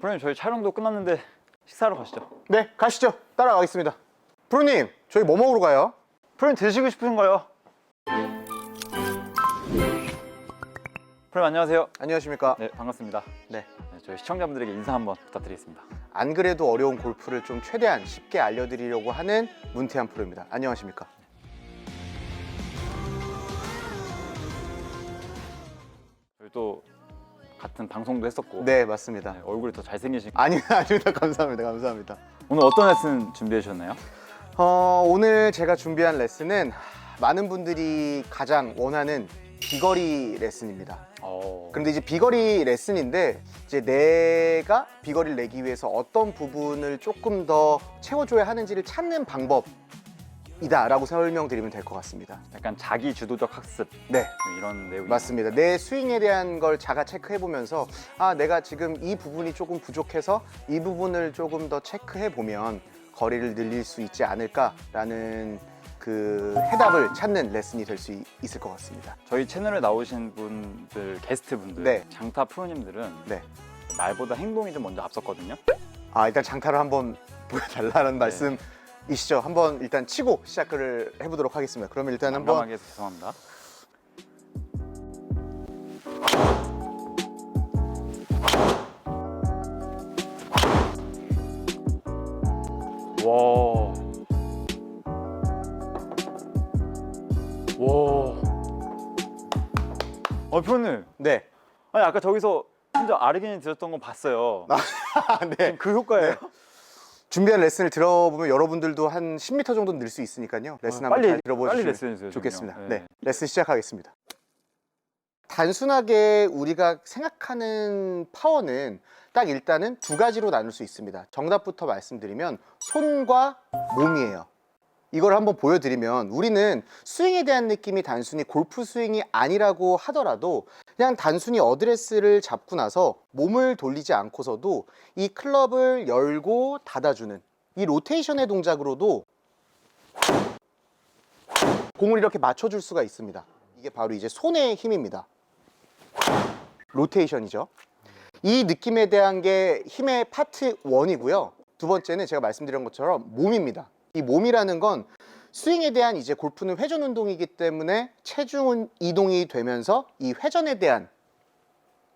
프로님 저희 촬영도 끝났는데 식사하러 가시죠. 네, 가시죠. 따라가겠습니다. 프로님, 저희 뭐 먹으러 가요? 프로님 드시고 싶으신 거요? 프로님 안녕하세요. 안녕하십니까? 네 반갑습니다. 네. 네, 저희 시청자분들에게 인사 한번 부탁드리겠습니다. 안 그래도 어려운 골프를 좀 최대한 쉽게 알려드리려고 하는 문태한 프로입니다. 안녕하십니까? 같은 방송도 했었고 네, 맞습니다. 네, 얼굴이 더 잘생기신 아니, 아닙니다. 감사합니다. 감사합니다. 오늘 어떤 레슨 준비해 주셨나요? 어, 오늘 제가 준비한 레슨은 많은 분들이 가장 원하는 비거리 레슨입니다. 어... 그런데 이제 비거리 레슨인데 이제 내가 비거리를 내기 위해서 어떤 부분을 조금 더 채워줘야 하는지를 찾는 방법 이다라고 설명드리면 될 것 같습니다. 약간 자기 주도적 학습 네, 이런 내용이 맞습니다. 내 스윙에 대한 걸 자가 체크해 보면서 아 내가 지금 이 부분이 조금 부족해서 이 부분을 조금 더 체크해 보면 거리를 늘릴 수 있지 않을까라는 그 해답을 찾는 레슨이 될 수 있을 것 같습니다. 저희 채널에 나오신 분들 게스트 분들 네. 장타 프로님들은 네. 말보다 행동이 좀 먼저 앞섰거든요. 아 일단 장타를 한번 보여달라는 말씀 이시죠. 한번 일단 치고 시작을 해보도록 하겠습니다. 그러면 일단 한번 죄송합니다. 와. 와. 어, 표현님. 네. 아니, 아까 저기서 혼자 아르기닌 들었던 거 봤어요. 아, 네. 그 효과예요? 준비한 레슨을 들어보면 여러분들도 한 10m 정도 늘 수 있으니까요. 레슨 아, 한번 빨리- 잘 들어보시면 레슨 해주세요, 좋겠습니다. 네. 네. 레슨 시작하겠습니다. 단순하게 우리가 생각하는 파워는 딱 일단은 두 가지로 나눌 수 있습니다. 정답부터 말씀드리면 손과 몸이에요. 이걸 한번 보여드리면 우리는 스윙에 대한 느낌이 단순히 골프 스윙이 아니라고 하더라도 그냥 단순히 어드레스를 잡고 나서 몸을 돌리지 않고서도 이 클럽을 열고 닫아주는 이 로테이션의 동작으로도 공을 이렇게 맞춰줄 수가 있습니다. 이게 바로 이제 손의 힘입니다. 로테이션이죠. 이 느낌에 대한 게 힘의 파트 1이고요. 두 번째는 제가 말씀드린 것처럼 몸입니다. 이 몸이라는 건 스윙에 대한 이제 골프는 회전 운동이기 때문에 체중 이동이 되면서 이 회전에 대한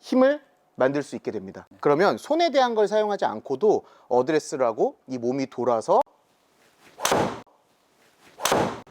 힘을 만들 수 있게 됩니다. 그러면 손에 대한 걸 사용하지 않고도 어드레스를 하고 이 몸이 돌아서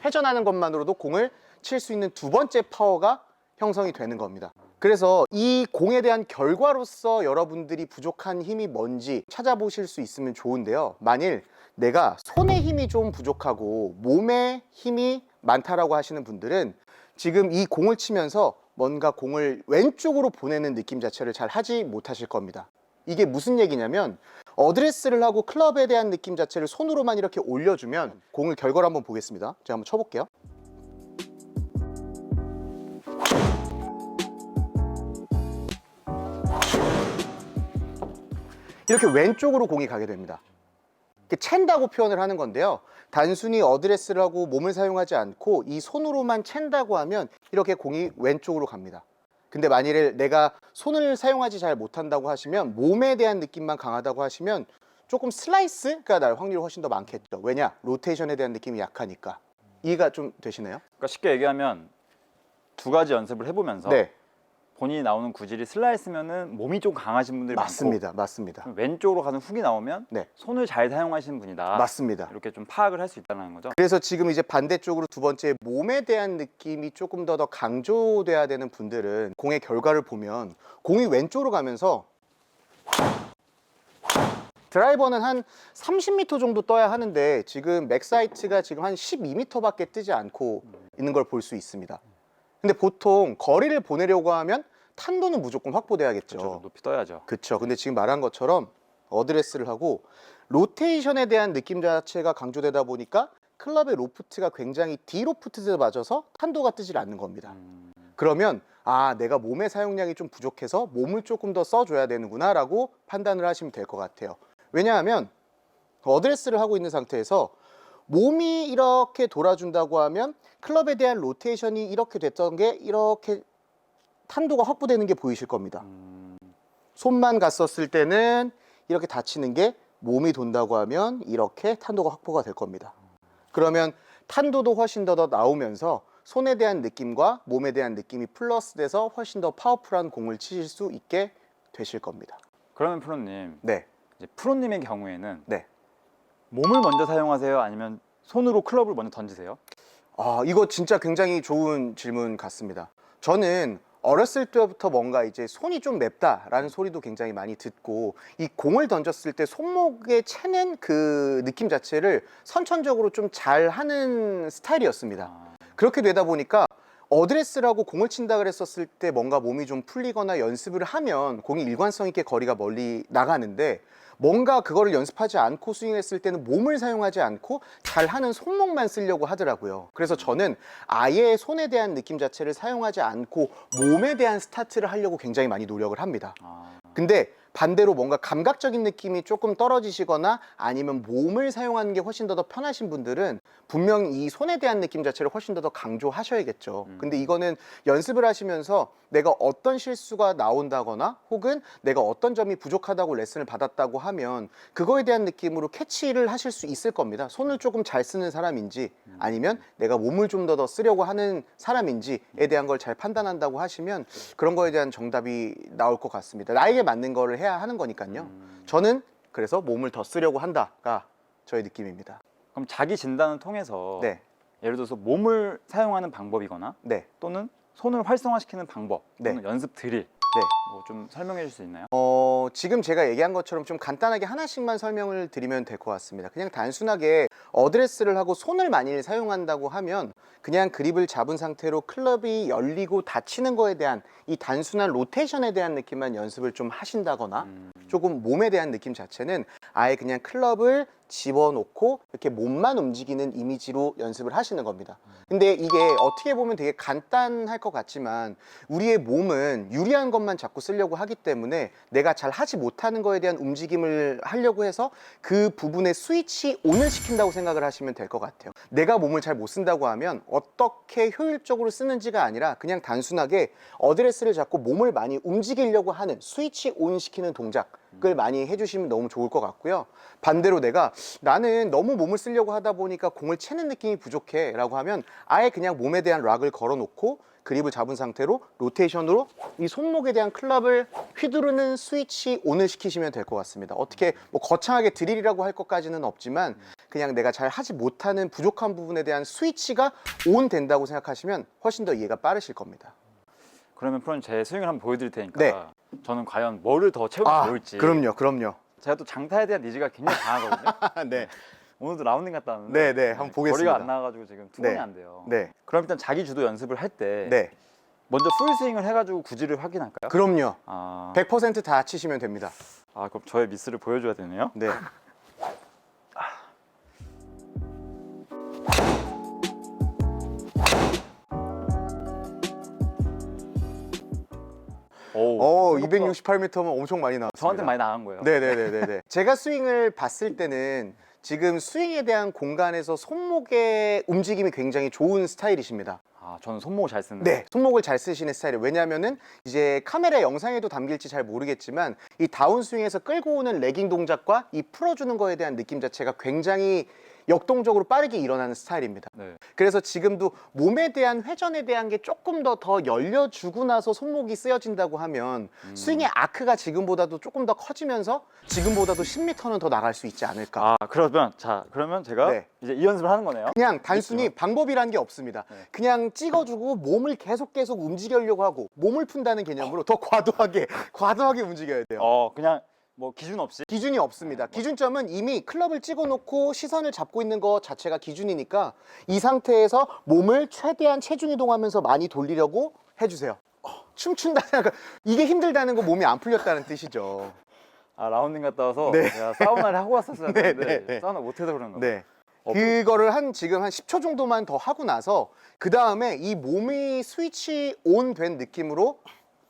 회전하는 것만으로도 공을 칠 수 있는 두 번째 파워가 형성이 되는 겁니다. 그래서 이 공에 대한 결과로서 여러분들이 부족한 힘이 뭔지 찾아보실 수 있으면 좋은데요. 만일 내가 손의 힘이 좀 부족하고 몸의 힘이 많다라고 하시는 분들은 지금 이 공을 치면서 뭔가 공을 왼쪽으로 보내는 느낌 자체를 잘 하지 못하실 겁니다. 이게 무슨 얘기냐면 어드레스를 하고 클럽에 대한 느낌 자체를 손으로만 이렇게 올려주면 공을 결과를 한번 보겠습니다. 제가 한번 쳐볼게요. 이렇게 왼쪽으로 공이 가게 됩니다. 챈다고 표현을 하는 건데요. 단순히 어드레스를 하고 몸을 사용하지 않고 이 손으로만 챈다고 하면 이렇게 공이 왼쪽으로 갑니다. 근데 만일에 내가 손을 사용하지 잘 못한다고 하시면 몸에 대한 느낌만 강하다고 하시면 조금 슬라이스가 날 확률이 훨씬 더 많겠죠. 왜냐? 로테이션에 대한 느낌이 약하니까. 이해가 좀 되시나요? 그러니까 쉽게 얘기하면 두 가지 연습을 해보면서 네, 본인이 나오는 구질이 슬라이스면은 몸이 좀 강하신 분들이 맞습니다. 맞습니다. 많고 왼쪽으로 가는 훅이 나오면 네. 손을 잘 사용하시는 분이다. 맞습니다. 이렇게 좀 파악을 할 수 있다는 거죠. 그래서 지금 이제 반대쪽으로 두 번째 몸에 대한 느낌이 조금 더 더 강조돼야 되는 분들은 공의 결과를 보면 공이 왼쪽으로 가면서 드라이버는 한 30m 정도 떠야 하는데 지금 맥사이트가 지금 한 12m밖에 뜨지 않고 있는 걸 볼 수 있습니다. 근데 보통 거리를 보내려고 하면 탄도는 무조건 확보돼야겠죠. 그렇죠. 높이 떠야죠. 그쵸. 근데 지금 말한 것처럼 어드레스를 하고 로테이션에 대한 느낌 자체가 강조되다 보니까 클럽의 로프트가 굉장히 디로프트에 맞아서 탄도가 뜨질 않는 겁니다. 음, 그러면 아 내가 몸의 사용량이 좀 부족해서 몸을 조금 더 써줘야 되는구나라고 판단을 하시면 될 것 같아요. 왜냐하면 어드레스를 하고 있는 상태에서 몸이 이렇게 돌아준다고 하면 클럽에 대한 로테이션이 이렇게 됐던 게 이렇게 탄도가 확보되는 게 보이실 겁니다. 음, 손만 갔었을 때는 이렇게 다치는 게 몸이 돈다고 하면 이렇게 탄도가 확보가 될 겁니다. 그러면 탄도도 훨씬 더, 더 나오면서 손에 대한 느낌과 몸에 대한 느낌이 플러스 돼서 훨씬 더 파워풀한 공을 치실 수 있게 되실 겁니다. 그러면 프로님, 네. 이제 프로님의 경우에는 네. 몸을 먼저 사용하세요? 아니면 손으로 클럽을 먼저 던지세요? 아, 이거 진짜 굉장히 좋은 질문 같습니다. 저는 어렸을 때부터 뭔가 이제 손이 좀 맵다라는 소리도 굉장히 많이 듣고 이 공을 던졌을 때 손목에 채는 그 느낌 자체를 선천적으로 좀 잘 하는 스타일이었습니다. 아, 그렇게 되다 보니까 어드레스라고 공을 친다 그랬었을 때 뭔가 몸이 좀 풀리거나 연습을 하면 공이 일관성 있게 거리가 멀리 나가는데 뭔가 그거를 연습하지 않고 스윙했을 때는 몸을 사용하지 않고 잘 하는 손목만 쓰려고 하더라고요. 그래서 저는 아예 손에 대한 느낌 자체를 사용하지 않고 몸에 대한 스타트를 하려고 굉장히 많이 노력을 합니다. 아, 근데 반대로 뭔가 감각적인 느낌이 조금 떨어지시거나 아니면 몸을 사용하는 게 훨씬 더, 더 편하신 분들은 분명 이 손에 대한 느낌 자체를 훨씬 더, 더 강조하셔야겠죠. 음. 근데 이거는 연습을 하시면서 내가 어떤 실수가 나온다거나 혹은 내가 어떤 점이 부족하다고 레슨을 받았다고 하면 그거에 대한 느낌으로 캐치를 하실 수 있을 겁니다. 손을 조금 잘 쓰는 사람인지 아니면 내가 몸을 좀 더 더 쓰려고 하는 사람인지에 대한 걸 잘 판단한다고 하시면 그런 거에 대한 정답이 나올 것 같습니다. 나에게 맞는 거를 해야 하는 거니까요. 음. 저는 그래서 몸을 더 쓰려고 한다가 저의 느낌입니다. 그럼 자기 진단을 통해서 네, 예를 들어서 몸을 사용하는 방법이거나 네, 또는 손을 활성화시키는 방법 네. 또는 연습 드릴 네. 뭐 좀 설명해 줄 수 있나요? 어, 지금 제가 얘기한 것처럼 좀 간단하게 하나씩만 설명을 드리면 될 것 같습니다. 그냥 단순하게 어드레스를 하고 손을 많이 사용한다고 하면 그냥 그립을 잡은 상태로 클럽이 열리고 닫히는 거에 대한 이 단순한 로테이션에 대한 느낌만 연습을 좀 하신다거나 음, 조금 몸에 대한 느낌 자체는 아예 그냥 클럽을 집어놓고 이렇게 몸만 움직이는 이미지로 연습을 하시는 겁니다. 근데 이게 어떻게 보면 되게 간단할 것 같지만 우리의 몸은 유리한 것만 자꾸 쓰려고 하기 때문에 내가 잘 하지 못하는 거에 대한 움직임을 하려고 해서 그 부분에 스위치 온을 시킨다고 생각을 하시면 될 것 같아요. 내가 몸을 잘 못 쓴다고 하면 어떻게 효율적으로 쓰는지가 아니라 그냥 단순하게 어드레스를 잡고 몸을 많이 움직이려고 하는 스위치 온 시키는 동작을 많이 해주시면 너무 좋을 것 같고요. 반대로 내가 나는 너무 몸을 쓰려고 하다 보니까 공을 채는 느낌이 부족해 라고 하면 아예 그냥 몸에 대한 락을 걸어 놓고 그립을 잡은 상태로 로테이션으로 이 손목에 대한 클럽을 휘두르는 스위치 온을 시키시면 될 것 같습니다. 어떻게 뭐 거창하게 드릴이라고 할 것까지는 없지만 그냥 내가 잘 하지 못하는 부족한 부분에 대한 스위치가 온 된다고 생각하시면 훨씬 더 이해가 빠르실 겁니다. 그러면 프로님 제 스윙을 한번 보여드릴 테니까 네. 저는 과연 뭐를 더 채우면 좋을지 그럼요, 그럼요. 제가 또 장타에 대한 니즈가 굉장히 강하거든요 네, 오늘도 라운딩 갔다 왔는데 네, 네, 한번 보겠습니다. 거리가 안 나가지고 지금 투혼이 네. 안 돼요 네, 그럼 일단 자기 주도 연습을 할 때 네. 먼저 풀 스윙을 해가지고 구질을 확인할까요? 그럼요. 아, 100%다 치시면 됩니다. 아 그럼 저의 미스를 보여줘야 되네요 네. 오, 어, 생각보다 268m면 엄청 많이 나왔습니다. 저한테 많이 나간 거예요 네네네네. 제가 스윙을 봤을 때는 지금 스윙에 대한 공간에서 손목의 움직임이 굉장히 좋은 스타일이십니다. 아 저는 손목을 잘 쓰는 네, 손목을 잘 쓰시는 스타일이에요. 왜냐하면은 이제 카메라 영상에도 담길지 잘 모르겠지만 이 다운 스윙에서 끌고 오는 레깅 동작과 이 풀어주는 거에 대한 느낌 자체가 굉장히 역동적으로 빠르게 일어나는 스타일입니다. 네. 그래서 지금도 몸에 대한 회전에 대한 게 조금 더 더 열려주고 나서 손목이 쓰여진다고 하면 음. 스윙의 아크가 지금보다도 조금 더 커지면서 지금보다도 10m는 더 나갈 수 있지 않을까. 아 그러면 자 그러면 제가 네. 이제 이 연습을 하는 거네요 그냥 단순히 방법이란 게 없습니다. 네. 그냥 찍어주고 몸을 계속 계속 움직이려고 하고 몸을 푼다는 개념으로 더 과도하게 과도하게 움직여야 돼요. 어 그냥 뭐 기준 없이 기준이 없습니다. 기준점은 이미 클럽을 찍어놓고 시선을 잡고 있는 것 자체가 기준이니까 이 상태에서 몸을 최대한 체중 이동하면서 많이 돌리려고 해주세요. 어, 춤춘다는 거 이게 힘들다는 거 몸이 안 풀렸다는 뜻이죠. 아 라운딩 갔다 와서 네. 제가 사우나를 하고 왔었어야 네, 되는데 네, 네. 사우나 못해서 그런 거예요 네. 어, 그거를 한 지금 한 10초 정도만 더 하고 나서 그 다음에 이 몸이 스위치 온 된 느낌으로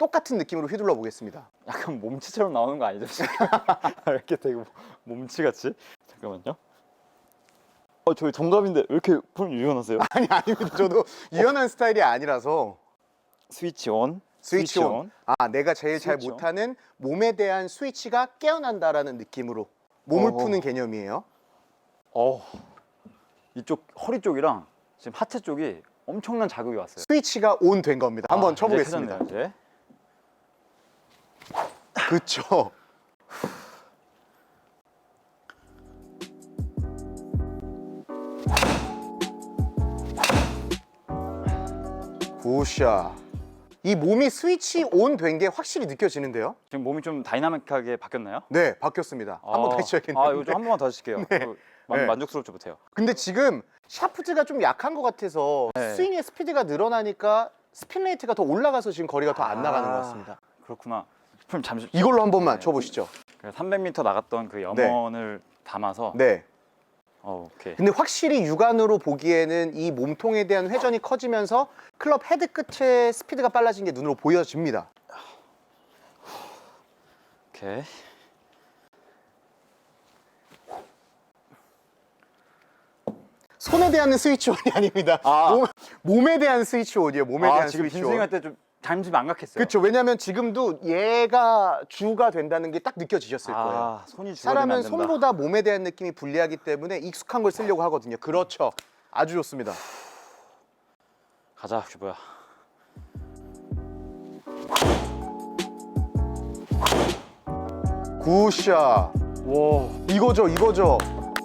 똑같은 느낌으로 휘둘러 보겠습니다. 약간 몸치처럼 나오는 거 아니죠 지금? 이렇게 되게 뭐- 몸치같이 잠깐만요 어 저희 정답인데 왜 이렇게 폼 유연하세요? 아니 아닙니다. 저도 유연한 스타일이 아니라서 스위치 온 스위치 온. 온. 아, 내가 제일 잘 스위치 온. 못하는 몸에 대한 스위치가 깨어난다라는 느낌으로 몸을 어허. 푸는 개념이에요. 어 이쪽 허리 쪽이랑 지금 하체 쪽이 엄청난 자극이 왔어요. 스위치가 온 된 겁니다. 한번 아, 이제 쳐보겠습니다. 켜졌네요, 이제. 그쵸. 굿샷. 이 몸이 스위치 온 된 게 확실히 느껴지는데요? 지금 몸이 좀 다이나믹하게 바뀌었나요? 네, 바뀌었습니다. 한 번 아, 다시 쳐야겠네요. 아, 이거 좀한 번만 더 하실게요. 그 만, 네. 만족스럽지 못해요. 근데 지금 샤프트가 좀 약한 것 같아서 네. 스윙의 스피드가 늘어나니까 스핀 레이트가 더 올라가서 지금 거리가 더 안 나가는 것 같습니다. 그렇구나. 그럼 잠시 이걸로 한 번만 네. 쳐보시죠. 300m 나갔던 그 염원을 담아서 네. 어, 오케이. 근데 확실히 육안으로 보기에는 이 몸통에 대한 회전이 커지면서 클럽 헤드 끝의 스피드가 빨라진 게 눈으로 보여집니다. 오케이. 손에 대한 스위치 온이 아닙니다. 아. 몸, 몸에 대한 스위치 온이에요. 몸에 아, 대한 지금 스위치 온. 빈스윙할 때 좀 잠시 망각했어요. 그렇죠. 왜냐하면 지금도 얘가 주가 된다는 게 딱 느껴지셨을 거예요. 아, 손이 줄어들면 사람은. 손보다 몸에 대한 느낌이 불리하기 때문에 익숙한 걸 쓰려고 하거든요. 그렇죠. 아주 좋습니다. 가자, 큐브야. 굿샷. 와, 이거죠, 이거죠.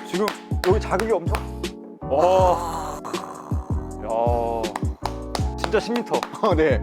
지금 여기 자극이 엄청. 와, 야, 진짜 10m. 어, 네.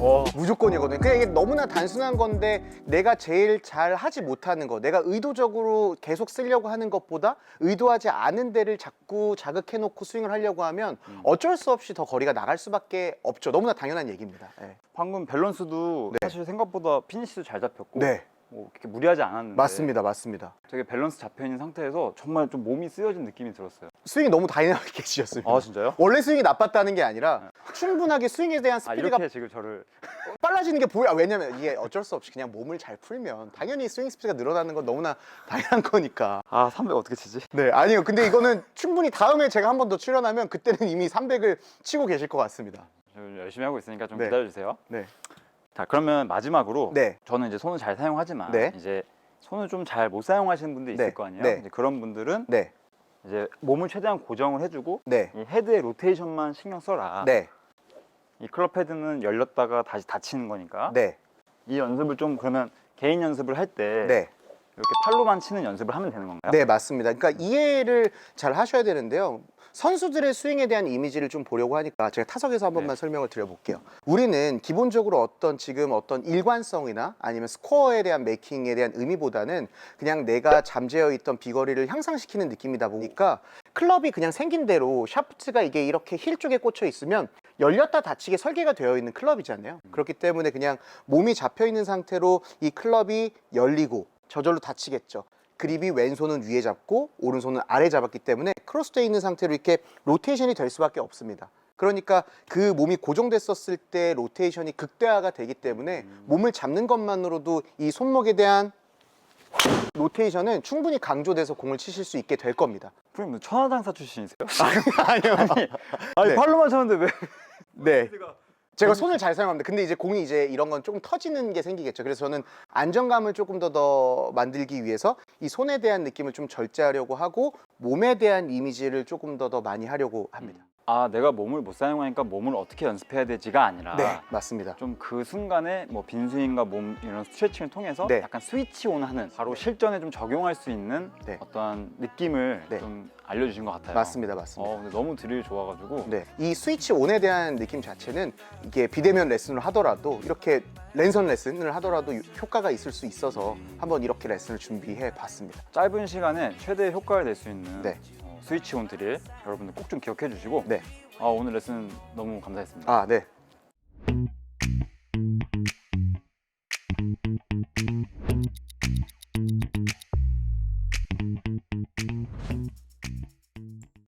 와, 무조건이거든요. 그냥 이게 너무나 단순한 건데 내가 제일 잘 하지 못하는 거, 내가 의도적으로 계속 쓰려고 하는 것보다 의도하지 않은 데를 자꾸 자극해놓고 스윙을 하려고 하면 음. 어쩔 수 없이 더 거리가 나갈 수밖에 없죠. 너무나 당연한 얘기입니다. 네. 방금 밸런스도 네. 사실 생각보다 피니시도 잘 잡혔고, 네, 뭐 그렇게 무리하지 않았는데. 맞습니다, 맞습니다. 되게 밸런스 잡혀 있는 상태에서 정말 좀 몸이 쓰여진 느낌이 들었어요. 스윙이 너무 다이나믹해지셨습니다. 아 진짜요? 원래 스윙이 나빴다는 게 아니라 충분하게 스윙에 대한 아 스피드가 이렇게 지금 저를 빨라지는 게 보여. 아, 왜냐면 이게 어쩔 수 없이 그냥 몸을 잘 풀면 당연히 스윙 스피드가 늘어나는 건 너무나 당연한 거니까. 아 300 어떻게 치지? 네, 아니요. 근데 이거는 충분히 다음에 제가 한 번 더 출연하면 그때는 이미 300을 치고 계실 것 같습니다. 저 열심히 하고 있으니까 좀 네. 기다려주세요. 네. 자 그러면 마지막으로 네. 저는 이제 손을 잘 사용하지만 네. 이제 손을 좀 잘 못 사용하시는 분들이 있을 네. 거 아니에요. 네. 이제 그런 분들은 네. 이제 몸을 최대한 고정을 해주고 네. 이 헤드의 로테이션만 신경 써라. 네. 이 클럽 헤드는 열렸다가 다시 닫히는 거니까 네. 이 연습을 좀 그러면 개인 연습을 할 때 네. 이렇게 팔로만 치는 연습을 하면 되는 건가요? 네, 맞습니다. 그러니까 이해를 잘 하셔야 되는데요. 선수들의 스윙에 대한 이미지를 좀 보려고 하니까 제가 타석에서 한 번만 네. 설명을 드려볼게요. 우리는 기본적으로 어떤 지금 어떤 일관성이나 아니면 스코어에 대한 메이킹에 대한 의미보다는 그냥 내가 잠재어 있던 비거리를 향상시키는 느낌이다 보니까 클럽이 그냥 생긴 대로 샤프트가 이게 이렇게 힐 쪽에 꽂혀 있으면 열렸다 닫히게 설계가 되어 있는 클럽이잖아요. 그렇기 때문에 그냥 몸이 잡혀 있는 상태로 이 클럽이 열리고 저절로 닫히겠죠. 그립이 왼손은 위에 잡고 오른손은 아래 잡았기 때문에 크로스되어 있는 상태로 이렇게 로테이션이 될 수밖에 없습니다. 그러니까 그 몸이 고정됐었을 때 로테이션이 극대화가 되기 때문에 몸을 잡는 것만으로도 이 손목에 대한 로테이션은 충분히 강조돼서 공을 치실 수 있게 될 겁니다. 뭐 천하장사 출신이세요? 아니요. 아니, 아니 네. 팔로만 쳤는데 왜 네. 제가 손을 잘 사용합니다. 근데 이제 공이 이제 이런 건 조금 터지는 게 생기겠죠. 그래서 저는 안정감을 조금 더 더 만들기 위해서 이 손에 대한 느낌을 좀 절제하려고 하고 몸에 대한 이미지를 조금 더 더 많이 하려고 합니다. 아 내가 몸을 못 사용하니까 몸을 어떻게 연습해야 되지가 아니라 네, 맞습니다. 좀 그 순간에 뭐 빈스윙과 몸 이런 스트레칭을 통해서 네. 약간 스위치 온하는 바로 실전에 좀 적용할 수 있는 네. 어떠한 느낌을 네. 좀 알려주신 것 같아요. 맞습니다, 맞습니다. 어 근데 너무 드릴 좋아가지고 네, 이 스위치 온에 대한 느낌 자체는 이게 비대면 레슨을 하더라도 이렇게 랜선 레슨을 하더라도 효과가 있을 수 있어서 한번 이렇게 레슨을 준비해 봤습니다. 짧은 시간에 최대 효과를 낼 수 있는 네. 어, 스위치 온 드릴 여러분들 꼭 좀 기억해 주시고 네. 아, 오늘 레슨 너무 감사했습니다. 아, 네.